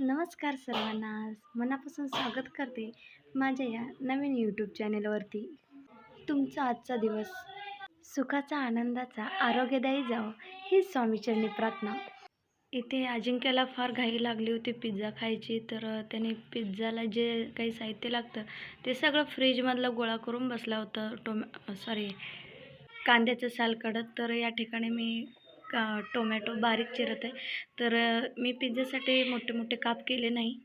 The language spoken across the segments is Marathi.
नमस्कार सर्वांना. मनापासून स्वागत करते माझ्या या नवीन यूट्यूब चॅनेलवरती तुमचा आजचा दिवस सुखाचा आनंदाचा आरोग्यदायी जावं ही स्वामीचरणी प्रार्थना. इथे अजिंक्यला फार घाई लागली होती पिझ्झा खायची तर त्याने पिझ्झाला जे काही साहित्य लागतं ते सगळं फ्रीजमधलं गोळा करून बसला होता. टोमॅ सॉरी कांद्याचं साल काढत. तर या ठिकाणी मी का टोमॅटो बारीक चिरत आहे. तर मी पिझ्झासाठी मोठे मोठे काप केले नाही.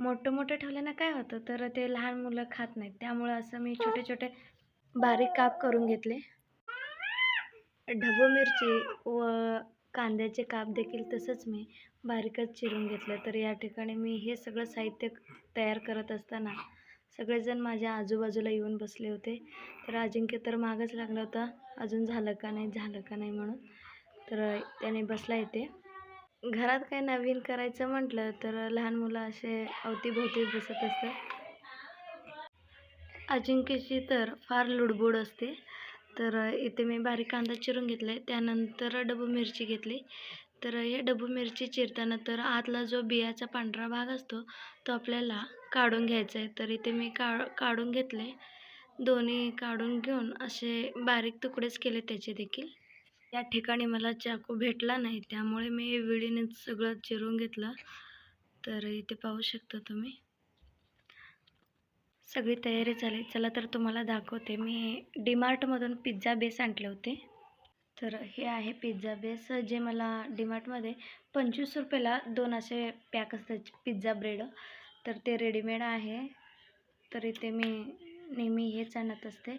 मोठं मोठं ठेवल्यानं काय होतं? तर ते लहान मुलं खात नाहीत. त्यामुळं असं मी छोटे छोटे बारीक काप करून घेतले. ढबू मिरची व कांद्याचे काप देखील तसंच मी बारीकच चिरून घेतलं. तर या ठिकाणी मी हे सगळं साहित्य तयार करत असताना सगळेजण माझ्या आजूबाजूला येऊन बसले होते. तर अजिंक्य तर मागच लागला होता. अजून झालं का नाही? झालं का नाही? म्हणून तर त्याने बसला इथे. घरात काही नवीन करायचं म्हटलं तर लहान मुलं असे अवतीभोवती बसत असतात. अजिंक्यची तर फार लुडबुड असते. तर इथे मी बारीक कांदा चिरून घेतला. आहे त्यानंतर डबू मिरची घेतली. तर हे डबू मिरची चिरताना तर आतला जो बियाचा पांढरा भाग असतो तो आपल्याला काढून घ्यायचा आहे. तर इथे मी का काढून घेतले. दोन्ही काढून घेऊन असे बारीक तुकडेच केले त्याचे देखील. त्या ठिकाणी मला चाकू भेटला नाही त्यामुळे मी विळीने सगळं चिरून घेतलं. तर इथे पाहू शकता तुम्ही. सगळी तयारी झाली. चला तर तुम्हाला दाखवते. मी डीमार्टमधून पिझ्झा बेस आणले होते. तर हे आहे पिझ्झा बेस जे मला डीमार्टमध्ये पंचवीस रुपयाला दोन असे पॅक असतात पिझ्झा ब्रेड. तर ते रेडीमेड आहे. तर इथे मी नेहमी हेच आणत असते.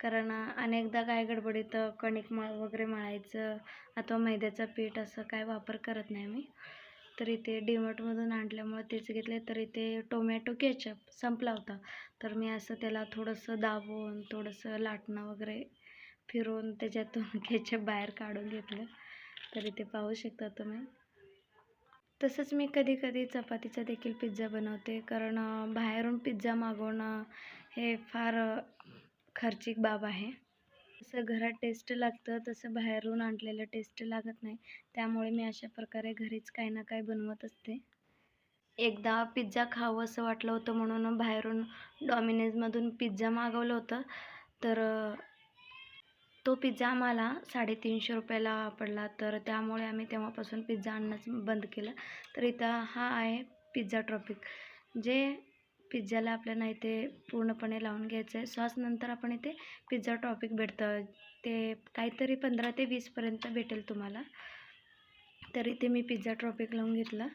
कारण अनेकदा काय गडबडीत कणिक मळ वगैरे मळायचं अथवा मैद्याचं पीठ असं काय वापर करत नाही मी. तर इथे डीमार्टमधून आणल्यामुळे तेच घेतले तर इथे टोमॅटो केचप संपला होता. तर मी असं त्याला थोडंसं दाबून थोडंसं लाटणं वगैरे फिरवून त्याच्यातून केचप बाहेर काढून घेतलं. तर इथे पाहू शकता तुम्ही. तसंच मी कधी कधी चपातीचा देखील पिझ्झा बनवते. कारण बाहेरून पिझ्झा मागवणं हे फार खर्चिक बाब आहे. जसं घरात टेस्ट लागतं तसं बाहेरून आणलेलं टेस्ट लागत नाही. त्यामुळे मी अशा प्रकारे घरीच काही ना काही बनवत असते. एकदा पिझ्झा खावं असं वाटलं होतं म्हणून बाहेरून डॉमिनोजमधून पिझ्झा मागवलं होतं. तर तो पिझ्झा आम्हाला साडेतीनशे रुपयाला पडला. तर त्यामुळे आम्ही तेव्हापासून पिझ्झा आणणंच बंद केलं. तर इथं हा आहे पिझ्झा ट्रॉपिक जे पिझ्झाला आपल्याला इथे पूर्णपणे लावून घ्यायचं आहे सॉस नंतर आपण इथे पिझ्झा टॉपिक भेटतं ते काहीतरी पंधरा ते वीसपर्यंत भेटेल तुम्हाला. तर इथे मी पिझ्झा टॉपिक लावून घेतलं.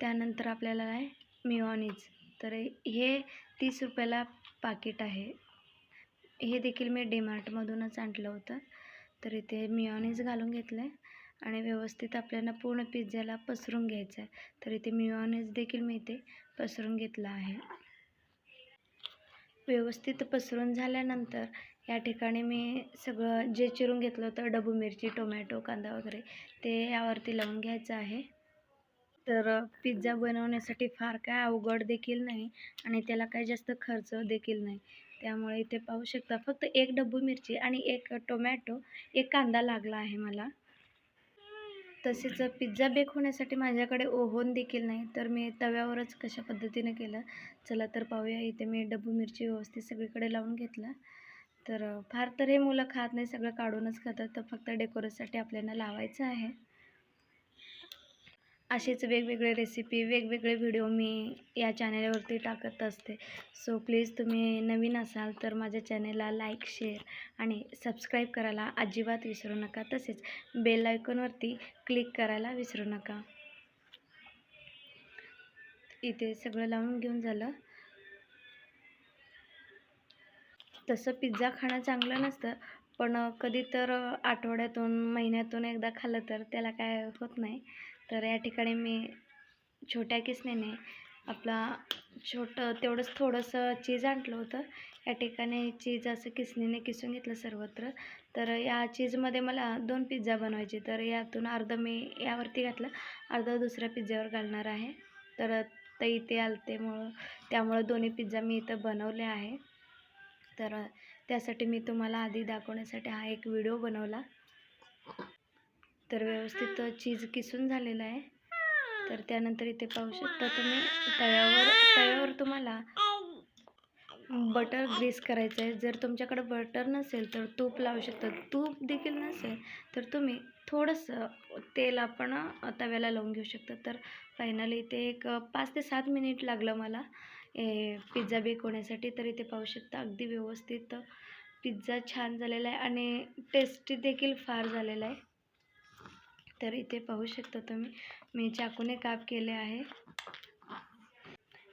त्यानंतर आपल्याला आहे मिओनीज तर हे तीस रुपयाला पाकिट आहे. हे देखील मी डीमार्टमधूनच आणलं होतं. तर इथे मिओनीज घालून घेतलं आहे आणि व्यवस्थित आपल्याला पूर्ण पिझ्झाला पसरून घ्यायचं आहे. तर इथे मिओनेज देखील मी इथे पसरून घेतलं आहे. व्यवस्थित पसरून झाल्यानंतर या ठिकाणी मी सगळं जे चिरून घेतलं होतं डबू मिरची टोमॅटो कांदा वगैरे ते यावरती लावून घ्यायचं आहे. तर पिझ्झा बनवण्यासाठी फार काय अवघड देखील नाही आणि त्याला काही जास्त खर्च देखील नाही. त्यामुळे इथे पाहू शकता फक्त एक डब्बू मिरची आणि एक टोमॅटो एक कांदा लागला आहे मला. तसेच पिझ्झा बेक होण्यासाठी माझ्याकडे ओव्हन देखील नाही तर मी तव्यावरच कशा पद्धतीने केलं? चला तर पाहूया. इथे मी डब्बू मिरची व्यवस्थित सगळीकडे लावून घेतलं. तर फार तर हे मुलं खात नाही सगळं काढूनच खातात. तर फक्त डेकोरेटसाठी आपल्याला लावायचं आहे. असेच वेगवेगळे रेसिपी वेगवेगळे व्हिडिओ मी या चॅनेलवरती टाकत असते. सो प्लीज तुम्ही नवीन असाल तर माझ्या चॅनेलला लाईक शेअर आणि सबस्क्राईब करायला अजिबात विसरू नका. तसेच बेल आयकॉनवरती क्लिक करायला विसरू नका. इथे सगळं लावून घेऊन झालं. तसं पिझ्झा खाणं चांगलं नसतं पण कधी तर आठवड्यातून महिन्यातून एकदा खाल्लं तर त्याला काय होत नाही. तर या ठिकाणी मी छोट्या किसणीने आपला छोटं तेवढंच थोडंसं चीज आणलं होतं. या ठिकाणी चीज असं किसणीने किसून घेतलं सर्वत्र. तर या चीजमध्ये मला दोन पिझ्झा बनवायचे. तर यातून अर्धं मी यावरती घातलं अर्धं दुसऱ्या पिझ्झ्यावर घालणार आहे. तर ते इथे आलतेमुळं त्यामुळं दोन्ही पिझ्झा मी इथं बनवले आहे. तर त्यासाठी मी तुम्हाला आधी दाखवण्यासाठी हा एक व्हिडिओ बनवला. तर व्यवस्थित चीज किसून झालेला आहे. तर त्यानंतर इथे पाहू शकता तुम्ही तव्यावर तव्यावर तुम्हाला बटर ग्रीस करायचं आहे. जर तुमच्याकडे बटर नसेल तर तूप लावू शकता. तूप देखील नसेल तर तुम्ही थोडंसं तेल आपण तव्याला लावून घेऊ शकता. तर फायनली इथे एक पाच ते सात मिनिट लागलं मला ए पिझ्झा बेक होण्यासाठी. तर इथे पाहू शकता अगदी व्यवस्थित पिझ्झा छान झालेला आहे आणि टेस्टी देखील फार झालेला आहे. तर इथे पाहू शकता तुम्ही मी चाकूने काप केले आहे.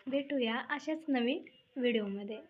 भेटूया अशाच नवीन व्हिडिओमध्ये.